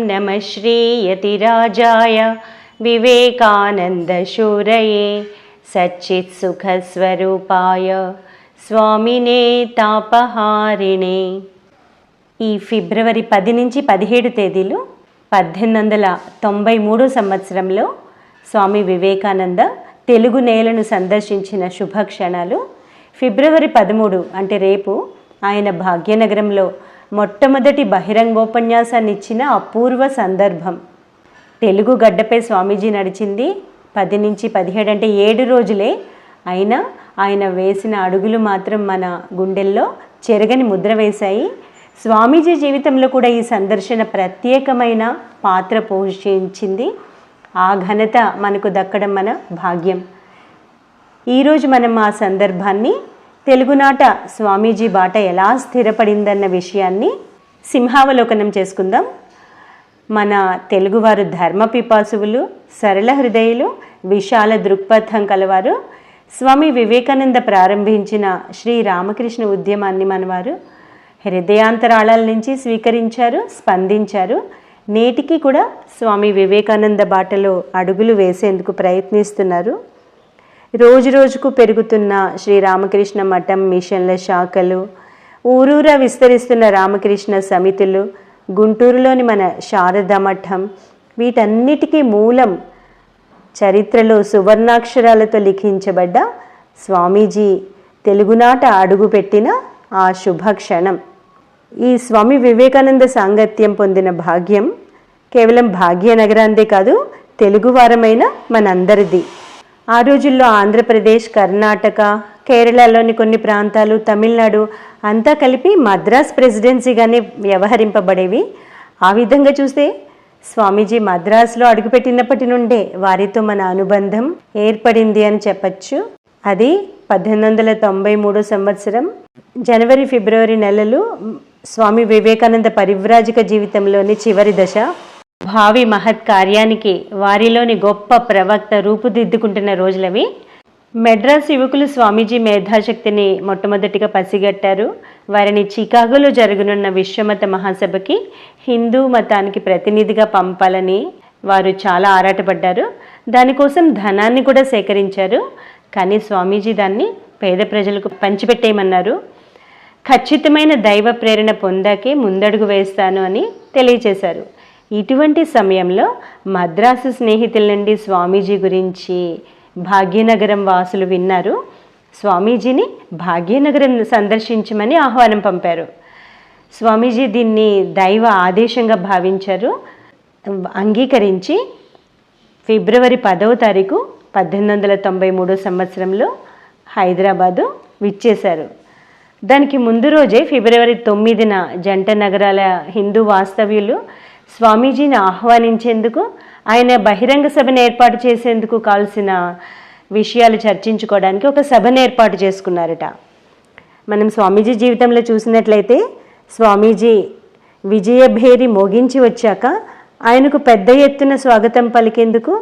नमः श्रीयतिराजाय विवेकानन्दशूरये सच्चित्सुखस्वरूपाय స్వామినే తాపహారిణే ఈ ఫిబ్రవరి పది నుంచి పదిహేడు తేదీలు పద్దెనిమిది వందల తొంభై మూడు సంవత్సరంలో స్వామి వివేకానంద తెలుగు నేలను సందర్శించిన శుభక్షణాలు ఫిబ్రవరి పదమూడు అంటే రేపు ఆయన భాగ్యనగరంలో మొట్టమొదటి బహిరంగోపన్యాసాన్ని ఇచ్చిన అపూర్వ సందర్భం. తెలుగు గడ్డపై స్వామీజీ నడిచింది. పది నుంచి పదిహేడు అంటే ఏడు రోజులే అయినా ఆయన వేసిన అడుగులు మాత్రం మన గుండెల్లో చెరగని ముద్ర వేశాయి. స్వామీజీ జీవితంలో కూడా ఈ సందర్శన ప్రత్యేకమైన పాత్ర పోషించింది. ఆ ఘనత మనకు దక్కడం మన భాగ్యం. ఈరోజు మనం ఆ సందర్భాన్ని తెలుగునాట స్వామీజీ బాట ఎలా స్థిరపడిందన్న విషయాన్ని సింహావలోకనం చేసుకుందాం. మన తెలుగువారు ధర్మ పిపాసువులు సరళ హృదయులు విశాల దృక్పథం కలవారు. స్వామి వివేకానంద ప్రారంభించిన శ్రీ రామకృష్ణ ఉద్యమాన్ని మనవారు. హృదయాంతరాళాల నుంచి స్వీకరించారు స్పందించారు. నేటికి కూడా స్వామి వివేకానంద బాటలో అడుగులు వేసేందుకు ప్రయత్నిస్తున్నారు. రోజు రోజుకు పెరుగుతున్న శ్రీ రామకృష్ణ మఠం మిషన్ల శాఖలు ఊరూరా విస్తరిస్తున్న రామకృష్ణ సమితులు గుంటూరులోని మన శారద మఠం వీటన్నిటికీ మూలం చరిత్రలో సువర్ణాక్షరాలతో లిఖించబడ్డ స్వామీజీ తెలుగునాట అడుగుపెట్టిన ఆ శుభక్షణం. ఈ స్వామి వివేకానంద సాంగత్యం పొందిన భాగ్యం కేవలం భాగ్యనగరాందే కాదు తెలుగువారమైన మనందరిది. ఆ రోజుల్లో ఆంధ్రప్రదేశ్ కర్ణాటక కేరళలోని కొన్ని ప్రాంతాలు తమిళనాడు అంతా కలిపి మద్రాస్ ప్రెసిడెన్సీగానే వ్యవహరింపబడేవి. ఆ విధంగా చూస్తే స్వామీజీ మద్రాసులో అడుగుపెట్టినప్పటి నుండే వారితో మన అనుబంధం ఏర్పడింది అని చెప్పచ్చు. అది పద్దెనిమిది వందల తొంభై మూడో సంవత్సరం జనవరి ఫిబ్రవరి నెలలు స్వామి వివేకానంద పరివ్రాజిక జీవితంలోని చివరి దశ. భావి మహత్ కార్యానికి వారిలోని గొప్ప ప్రవక్త రూపుదిద్దుకుంటున్న రోజులవి. మెడ్రాస్ యువకులు స్వామీజీ మేధాశక్తిని మొట్టమొదటిగా పసిగట్టారు. వారిని చికాగోలో జరగనున్న విశ్వమత మహాసభకి హిందూ మతానికి ప్రతినిధిగా పంపాలని వారు చాలా ఆరాటపడ్డారు. దానికోసం ధనాన్ని కూడా సేకరించారు. కానీ స్వామీజీ దాన్ని పేద ప్రజలకు పంచిపెట్టేయమన్నారు. ఖచ్చితమైన దైవ ప్రేరణ పొందాకే ముందడుగు వేస్తాను అని తెలియచేశారు ఇటువంటి సమయంలో మద్రాసు స్నేహితుల నుండి స్వామీజీ గురించి భాగ్యనగరం వాసులు విన్నారు. స్వామీజీని భాగ్యనగరం సందర్శించమని ఆహ్వానం పంపారు. స్వామీజీ దీన్ని దైవ ఆదేశంగా భావించారు. అంగీకరించి ఫిబ్రవరి పదవ తారీఖు పద్దెనిమిది వందల తొంభై మూడో సంవత్సరంలో హైదరాబాదు విచ్చేశారు. దానికి ముందు రోజే ఫిబ్రవరి తొమ్మిదిన జంట నగరాల హిందూ వాస్తవ్యులు స్వామీజీని ఆహ్వానించేందుకు ఆయన బహిరంగ సభను ఏర్పాటు చేసేందుకు కావాల్సిన విషయాలు చర్చించుకోవడానికి ఒక సభను ఏర్పాటు చేసుకున్నారట. మనం స్వామీజీ జీవితంలో చూసినట్లయితే స్వామీజీ విజయభేరి మోగించి వచ్చాక ఆయనకు పెద్ద ఎత్తున స్వాగతం పలికేందుకు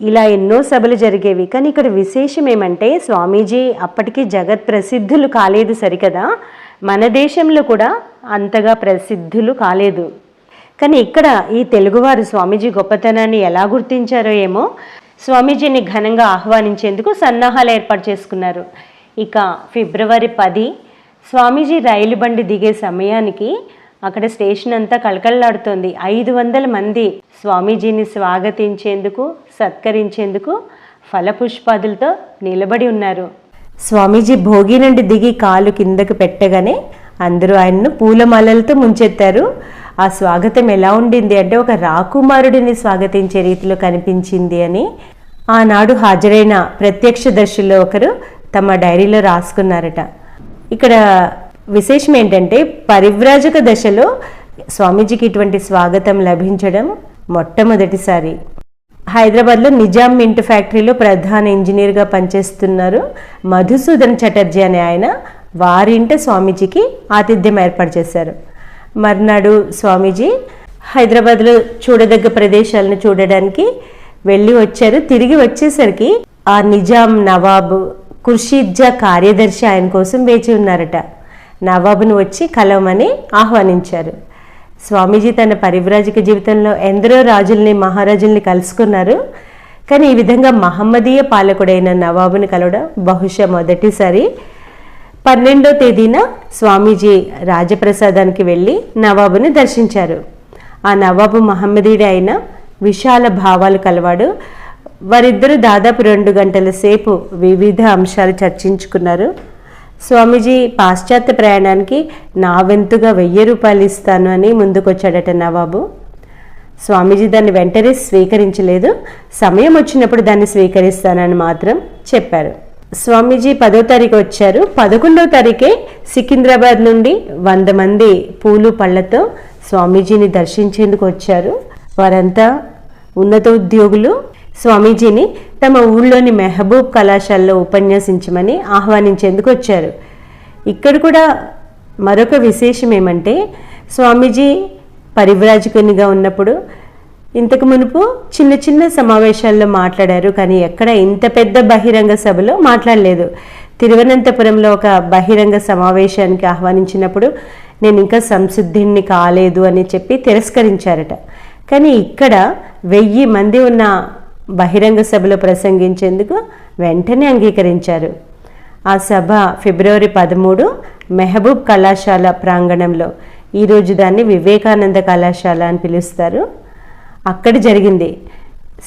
ఇలా ఎన్నో సభలు జరిగేవి. కానీ ఇక్కడ విశేషం ఏమంటే స్వామీజీ అప్పటికి జగత్ ప్రసిద్ధులు కాలేదు సరికదా. మన దేశంలో కూడా అంతగా ప్రసిద్ధులు కాలేదు. కానీ ఇక్కడ ఈ తెలుగువారు స్వామీజీ గొప్పతనాన్ని ఎలా గుర్తించారో ఏమో స్వామీజీని ఘనంగా ఆహ్వానించేందుకు సన్నాహాలు ఏర్పాటు చేసుకున్నారు. ఇక ఫిబ్రవరి పది స్వామీజీ రైలు బండి దిగే సమయానికి అక్కడ స్టేషన్ అంతా కళకళలాడుతోంది. ఐదు వందల మంది స్వామీజీని స్వాగతించేందుకు సత్కరించేందుకు ఫలపుష్పాదులతో నిలబడి ఉన్నారు. స్వామీజీ భోగి నుండి దిగి కాలు కిందకు పెట్టగానే అందరూ ఆయన్ను పూలమాలలతో ముంచెత్తారు. ఆ స్వాగతం ఎలా ఉండింది అంటే ఒక రాకుమారుడిని స్వాగతించే రీతిలో కనిపించింది అని ఆనాడు హాజరైన ప్రత్యక్షదర్శుల్లో ఒకరు తమ డైరీలో రాసుకున్నారట. ఇక్కడ విశేషం ఏంటంటే పరివ్రాజక దశలో స్వామీజీకి ఇటువంటి స్వాగతం లభించడం మొట్టమొదటిసారి. హైదరాబాద్లో నిజాం మింట్ ఫ్యాక్టరీలో ప్రధాన ఇంజనీర్గా పనిచేస్తున్నారు మధుసూదన్ చటర్జీ అనే ఆయన. వారింట స్వామీజీకి ఆతిథ్యం ఏర్పాటు చేశారు. మర్నాడు స్వామీజీ హైదరాబాద్లో చూడదగ్గ ప్రదేశాలను చూడడానికి వెళ్ళి వచ్చారు. తిరిగి వచ్చేసరికి ఆ నిజాం నవాబ్ కుర్షిద్జా కార్యదర్శి ఆయన కోసం వేచి ఉన్నారట. నవాబును వచ్చి కలవమని ఆహ్వానించారు. స్వామీజీ తన పరివ్రాజక జీవితంలో ఎందరో రాజుల్ని మహారాజుల్ని కలుసుకున్నారు. కానీ ఈ విధంగా మహమ్మదీయ పాలకుడైన నవాబుని కలవడం బహుశా మొదటిసారి. పన్నెండో తేదీన స్వామీజీ రాజప్రసాదానికి వెళ్ళి నవాబుని దర్శించారు. ఆ నవాబు మహమ్మదీయుడే అయిన విశాల భావాలు కలవాడు. వారిద్దరూ దాదాపు రెండు గంటల సేపు వివిధ అంశాలు చర్చించుకున్నారు. స్వామీజీ పాశ్చాత్య ప్రయాణానికి నా వెంతుగా వెయ్యి రూపాయలు ఇస్తాను అని ముందుకొచ్చాడట నవాబు. స్వామీజీ దాన్ని వెంటనే స్వీకరించలేదు. సమయం వచ్చినప్పుడు దాన్ని స్వీకరిస్తానని మాత్రం చెప్పారు. స్వామీజీ పదో తారీఖు వచ్చారు. పదకొండవ తారీఖే సికింద్రాబాద్ నుండి వంద మంది పూలు పళ్ళతో స్వామీజీని దర్శించేందుకు వచ్చారు. వారంతా ఉన్నత ఉద్యోగులు స్వామీజీని తమ ఊళ్ళోని మెహబూబ్ కళాశాలలో ఉపన్యసించమని ఆహ్వానించేందుకు వచ్చారు. ఇక్కడ కూడా మరొక విశేషం ఏమంటే స్వామీజీ పరివ్రాజకునిగా ఉన్నప్పుడు ఇంతకు మునుపు చిన్న చిన్న సమావేశాల్లో మాట్లాడారు కానీ ఎక్కడ ఇంత పెద్ద బహిరంగ సభలో మాట్లాడలేదు. తిరువనంతపురంలో ఒక బహిరంగ సమావేశానికి ఆహ్వానించినప్పుడు నేను ఇంకా సంసిద్ధిని కాలేదు అని చెప్పి తిరస్కరించారట. కానీ ఇక్కడ వెయ్యి మంది ఉన్న బహిరంగ సభలో ప్రసంగించేందుకు వెంటనే అంగీకరించారు. ఆ సభ ఫిబ్రవరి పదమూడు మెహబూబ్ కళాశాల ప్రాంగణంలో. ఈరోజు దాన్ని వివేకానంద కళాశాల అని పిలుస్తారు. అక్కడ జరిగింది.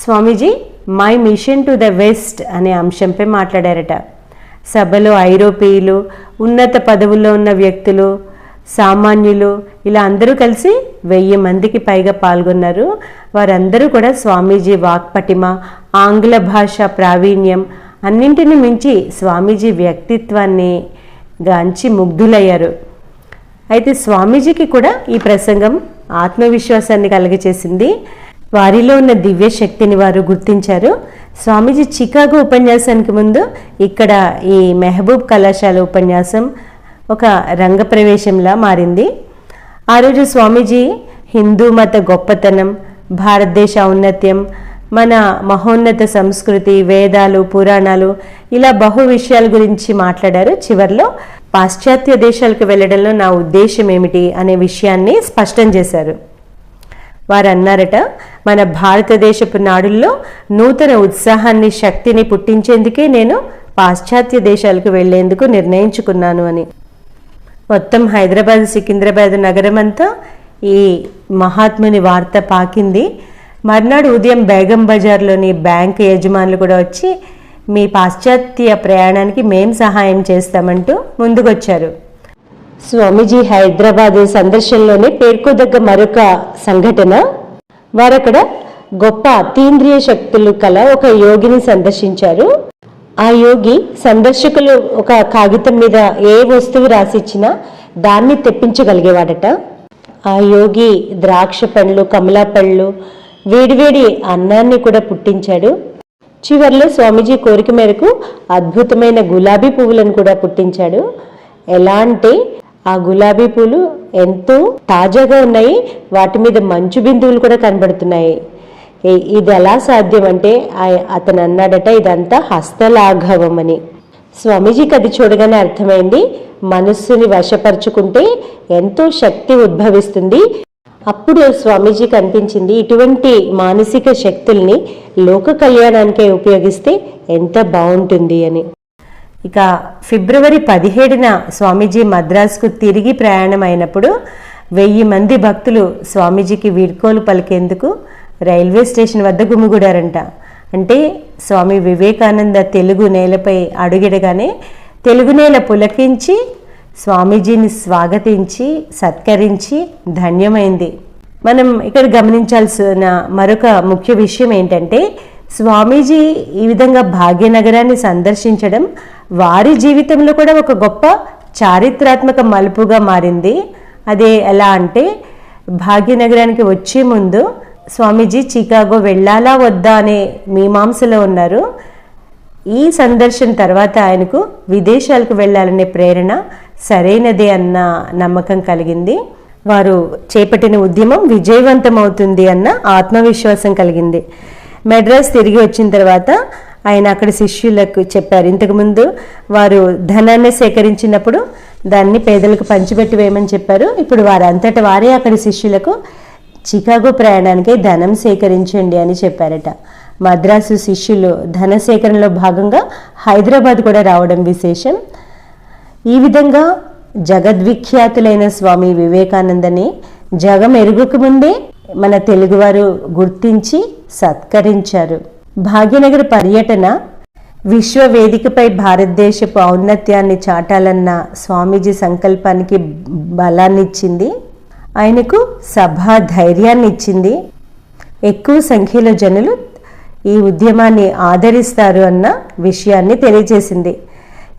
స్వామీజీ my mission to the west అనే అంశంపై మాట్లాడారట. సభలో ఐరోపీయులు ఉన్నత పదవుల్లో ఉన్న వ్యక్తులు సామాన్యులు ఇలా అందరూ కలిసి వెయ్యి మందికి పైగా పాల్గొన్నారు. వారందరూ కూడా స్వామీజీ వాక్పటిమ ఆంగ్ల భాష ప్రావీణ్యం అన్నింటిని మించి స్వామీజీ వ్యక్తిత్వాన్ని గాంచి ముగ్ధులయ్యారు. అయితే స్వామీజీకి కూడా ఈ ప్రసంగం ఆత్మవిశ్వాసాన్ని కలిగచేసింది వారిలో ఉన్న దివ్య శక్తిని వారు గుర్తించారు. స్వామీజీ చికాగో ఉపన్యాసానికి ముందు ఇక్కడ ఈ మెహబూబ్ కళాశాల ఉపన్యాసం ఒక రంగప్రవేశంలా మారింది. ఆ రోజు స్వామీజీ హిందూ మత గొప్పతనం భారతదేశ ఔన్నత్యం మన మహోన్నత సంస్కృతి వేదాలు పురాణాలు ఇలా బహు విషయాల గురించి మాట్లాడారు. చివర్లో పాశ్చాత్య దేశాలకు వెళ్ళడంలో నా ఉద్దేశం ఏమిటి అనే విషయాన్ని స్పష్టం చేశారు. వారు అన్నారట మన భారతదేశపు నాడుల్లో నూతన ఉత్సాహాన్ని శక్తిని పుట్టించేందుకే నేను పాశ్చాత్య దేశాలకు వెళ్ళేందుకు నిర్ణయించుకున్నాను అని. మొత్తం హైదరాబాద్ సికింద్రాబాద్ నగరం అంతా ఈ మహాత్ముని వార్త పాకింది. మర్నాడు ఉదయం బేగం బజార్లోని బ్యాంకు యజమానులు కూడా వచ్చి మీ పాశ్చాత్య ప్రయాణానికి మేం సహాయం చేస్తామంటూ ముందుకొచ్చారు. స్వామీజీ హైదరాబాద్ సందర్శనలోనే పేర్కోదగ్గ మరొక సంఘటన. వారక్కడ గొప్ప అతీంద్రియ శక్తులు కల ఒక యోగిని సందర్శించారు. ఆ యోగి సందర్శకులు ఒక కాగితం మీద ఏ వస్తువు రాసిచ్చినా దాన్ని తెప్పించగలిగేవాడట. ఆ యోగి ద్రాక్ష పండ్లు కమలా పళ్ళు వేడివేడి అన్నాన్ని కూడా పుట్టించాడు. చివరిలో స్వామీజీ కోరిక మేరకు అద్భుతమైన గులాబీ పువ్వులను కూడా పుట్టించాడు. ఎలా అంటే ఆ గులాబీ పూలు ఎంతో తాజాగా ఉన్నాయి. వాటి మీద మంచు బిందువులు కూడా కనబడుతున్నాయి. ఇది ఎలా సాధ్యం అంటే అతను అన్నాడట ఇదంతా హస్తలాఘవం అని. స్వామీజీకి అది చూడగానే అర్థమైంది. మనస్సుని వశపరుచుకుంటే ఎంతో శక్తి ఉద్భవిస్తుంది. అప్పుడు స్వామీజీకి అనిపించింది ఇటువంటి మానసిక శక్తుల్ని లోక కళ్యాణానికే ఉపయోగిస్తే ఎంత బాగుంటుంది అని. ఇక ఫిబ్రవరి పదిహేడున స్వామీజీ మద్రాసుకు తిరిగి ప్రయాణం అయినప్పుడు వెయ్యి మంది భక్తులు స్వామీజీకి వీడ్కోలు పలికేందుకు రైల్వే స్టేషన్ వద్ద గుమిగూడారంట. అంటే స్వామి వివేకానంద తెలుగు నేలపై అడుగిడగానే తెలుగు నేల పులకించి స్వామీజీని స్వాగతించి సత్కరించి ధన్యమైంది. మనం ఇక్కడ గమనించాల్సిన మరొక ముఖ్య విషయం ఏంటంటే స్వామీజీ ఈ విధంగా భాగ్యనగరాన్ని సందర్శించడం వారి జీవితంలో కూడా ఒక గొప్ప చారిత్రాత్మక మలుపుగా మారింది. అదే ఎలా అంటే భాగ్యనగరానికి వచ్చే ముందు స్వామీజీ చికాగో వెళ్ళాలా వద్దా అనే మీమాంసలో ఉన్నారు. ఈ సందర్శన తర్వాత ఆయనకు విదేశాలకు వెళ్ళాలనే ప్రేరణ సరైనదే అన్న నమ్మకం కలిగింది. వారు చేపట్టిన ఉద్యమం విజయవంతం అవుతుంది అన్న ఆత్మవిశ్వాసం కలిగింది. మెడ్రాస్ తిరిగి వచ్చిన తర్వాత ఆయన అక్కడ శిష్యులకు చెప్పారు. ఇంతకుముందు వారు ధనాన్ని సేకరించినప్పుడు దాన్ని పేదలకు పంచిపెట్టి వేయమని చెప్పారు. ఇప్పుడు వారంతట వారే అక్కడి శిష్యులకు చికాగో ప్రయాణానికి ధనం సేకరించండి అని చెప్పారట. మద్రాసు శిష్యులు ధన సేకరణలో భాగంగా హైదరాబాద్ కూడా రావడం విశేషం. ఈ విధంగా జగద్విఖ్యాతులైన స్వామి వివేకానందని జగమెరుగుకు ముందే మన తెలుగువారు గుర్తించి సత్కరించారు. భాగ్యనగర్ పర్యటన విశ్వవేదికపై భారతదేశపు ఔన్నత్యాన్ని చాటాలన్న స్వామీజీ సంకల్పానికి బలాన్నిచ్చింది. ఆయనకు సభా ధైర్యాన్ని ఇచ్చింది ఎక్కువ సంఖ్యలో జనులు ఈ ఉద్యమాన్ని ఆదరిస్తారు అన్న విషయాన్ని తెలియజేసింది.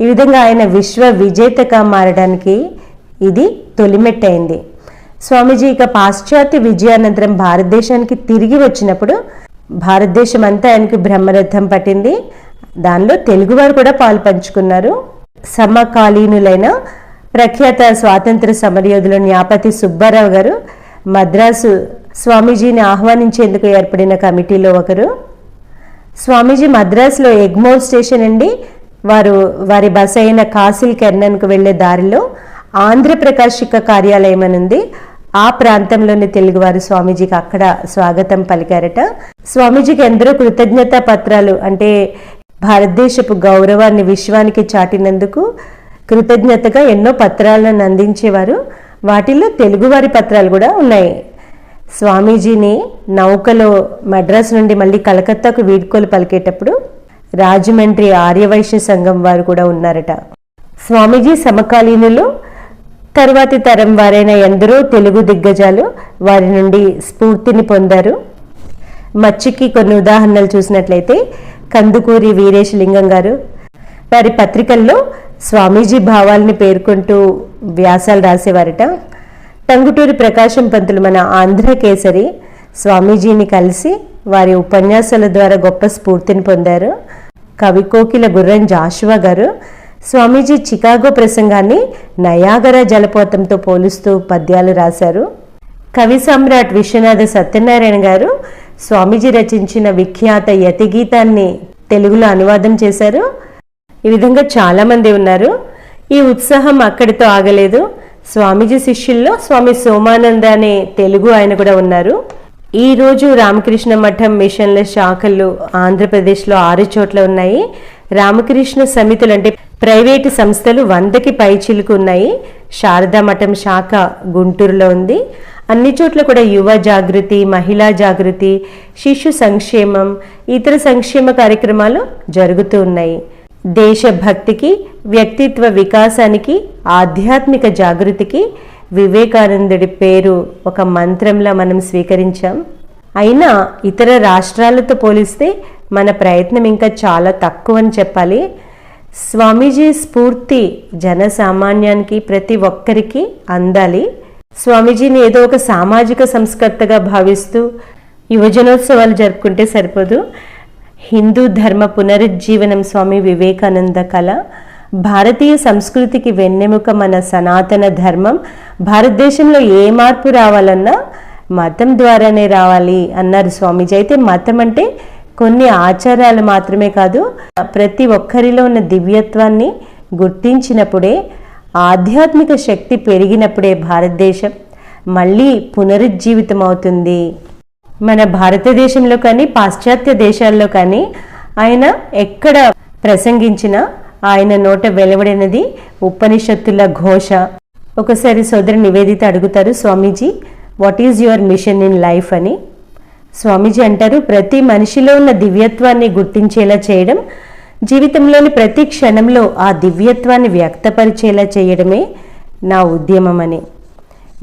ఈ విధంగా ఆయన విశ్వ విజేతగా మారడానికి ఇది తొలిమెట్టయింది. స్వామీజీ ఇక పాశ్చాత్య విజయానంతరం భారతదేశానికి తిరిగి వచ్చినప్పుడు భారతదేశం అంతా ఆయనకు బ్రహ్మరథం పట్టింది. దానిలో తెలుగువారు కూడా పాలు పంచుకున్నారు. సమకాలీనులైన ప్రఖ్యాత స్వాతంత్ర సమరయోధులు న్యాపతి సుబ్బారావు గారు మద్రాసు స్వామీజీని ఆహ్వానించేందుకు ఏర్పడిన కమిటీలో ఒకరు. స్వామీజీ మద్రాసులో ఎగ్మోర్ స్టేషన్ నుండి వారు వారి బస అయిన కాసిల్ కెర్నన్కు వెళ్ళే దారిలో ఆంధ్రప్రకాశిక కార్యాలయం అని ఉంది ఆ ప్రాంతంలోని తెలుగువారు స్వామీజీకి అక్కడ స్వాగతం పలికారట. స్వామీజీకి ఎందరో కృతజ్ఞతా పత్రాలు అంటే భారతదేశపు గౌరవాన్ని విశ్వానికి చాటినందుకు కృతజ్ఞతగా ఎన్నో పత్రాలను అందించేవారు. వాటిల్లో తెలుగువారి పత్రాలు కూడా ఉన్నాయి. స్వామీజీని నౌకలో మద్రాస్ నుండి మళ్ళీ కలకత్తాకు వీడ్కోలు పలికేటప్పుడు రాజమండ్రి ఆర్యవైశ్య సంఘం వారు కూడా ఉన్నారట. స్వామీజీ సమకాలీనులు తరువాతి తరం వారైన ఎందరో తెలుగు దిగ్గజాలు వారి నుండి స్ఫూర్తిని పొందారు. మచ్చికి కొన్ని ఉదాహరణలు చూసినట్లయితే కందుకూరి వీరేశలింగం గారు వారి పత్రికల్లో స్వామీజీ భావాల్ని పేర్కొంటూ వ్యాసాలు రాసేవారట. టంగుటూరి ప్రకాశం పంతులు మన ఆంధ్రకేసరి స్వామీజీని కలిసి వారి ఉపన్యాసాల ద్వారా గొప్ప స్ఫూర్తిని పొందారు. కవికోకిల గుర్రం జాషువా గారు స్వామీజీ చికాగో ప్రసంగాన్ని నయాగర జలపాతంతో పోలుస్తూ పద్యాలు రాశారు. కవి సమ్రాట్ విశ్వనాథ సత్యనారాయణ గారు స్వామీజీ రచించిన విఖ్యాత యతిగీతాన్ని తెలుగులో అనువాదం చేశారు. ఈ విధంగా చాలామంది ఉన్నారు. ఈ ఉత్సాహం అక్కడితో ఆగలేదు. స్వామీజీ శిష్యుల్లో స్వామి సోమానంద అనే తెలుగు ఆయన కూడా ఉన్నారు. ఈ రోజు రామకృష్ణ మఠం మిషన్ల శాఖలు ఆంధ్రప్రదేశ్లో ఆరు చోట్ల ఉన్నాయి. రామకృష్ణ సమితులు అంటే ప్రైవేటు సంస్థలు వందకి పైచిలుకు ఉన్నాయి. శారదా మఠం శాఖ గుంటూరులో ఉంది. అన్ని చోట్ల కూడా యువ జాగృతి మహిళా జాగృతి శిశు సంక్షేమం ఇతర సంక్షేమ కార్యక్రమాలు జరుగుతూ ఉన్నాయి. దేశభక్తికి వ్యక్తిత్వ వికాసానికి ఆధ్యాత్మిక జాగృతికి వివేకానందుడి పేరు ఒక మంత్రంలా మనం స్వీకరించాం. అయినా ఇతర రాష్ట్రాలతో పోలిస్తే మన ప్రయత్నం ఇంకా చాలా తక్కువ అని చెప్పాలి. స్వామీజీ స్ఫూర్తి జనసామాన్యానికి ప్రతి ఒక్కరికి అందాలి. స్వామీజీని ఏదో ఒక సామాజిక సంస్కర్తగా భావిస్తూ యువజనోత్సవాలు జరుపుకుంటే సరిపోదు. హిందూ ధర్మ పునరుజ్జీవనం స్వామి వివేకానంద కళ. భారతీయ సంస్కృతికి వెన్నెముక మన సనాతన ధర్మం. భారతదేశంలో ఏ మార్పు రావాలన్నా మతం ద్వారానే రావాలి అన్నారు స్వామీజీ. అయితే మతం అంటే కొన్ని ఆచారాలు మాత్రమే కాదు ప్రతి ఒక్కరిలో ఉన్న దివ్యత్వాన్ని గుర్తించినప్పుడే ఆధ్యాత్మిక శక్తి పెరిగినప్పుడే భారతదేశం మళ్ళీ పునరుజ్జీవితం అవుతుంది. మన భారతదేశంలో కానీ పాశ్చాత్య దేశాల్లో కానీ ఆయన ఎక్కడ ప్రసంగించినా ఆయన నోట వెలువడినది ఉపనిషత్తుల ఘోష. ఒకసారి సోదరి నివేదిత అడుగుతారు స్వామీజీ what is your mission in life అని. స్వామీజీ అంటారు ప్రతి మనిషిలో ఉన్న దివ్యత్వాన్ని గుర్తించేలా చేయడం జీవితంలోని ప్రతి క్షణంలో ఆ దివ్యత్వాన్ని వ్యక్తపరిచేలా చేయడమే నా ఉద్యమం అని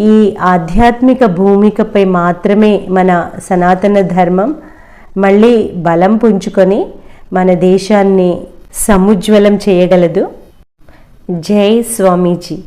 ఈ ఆధ్యాత్మిక భూమికపై మాత్రమే మన సనాతన ధర్మం మళ్ళీ బలం పుంజుకొని మన దేశాన్ని సముజ్వలం చేయగలదు. జై స్వామీజీ.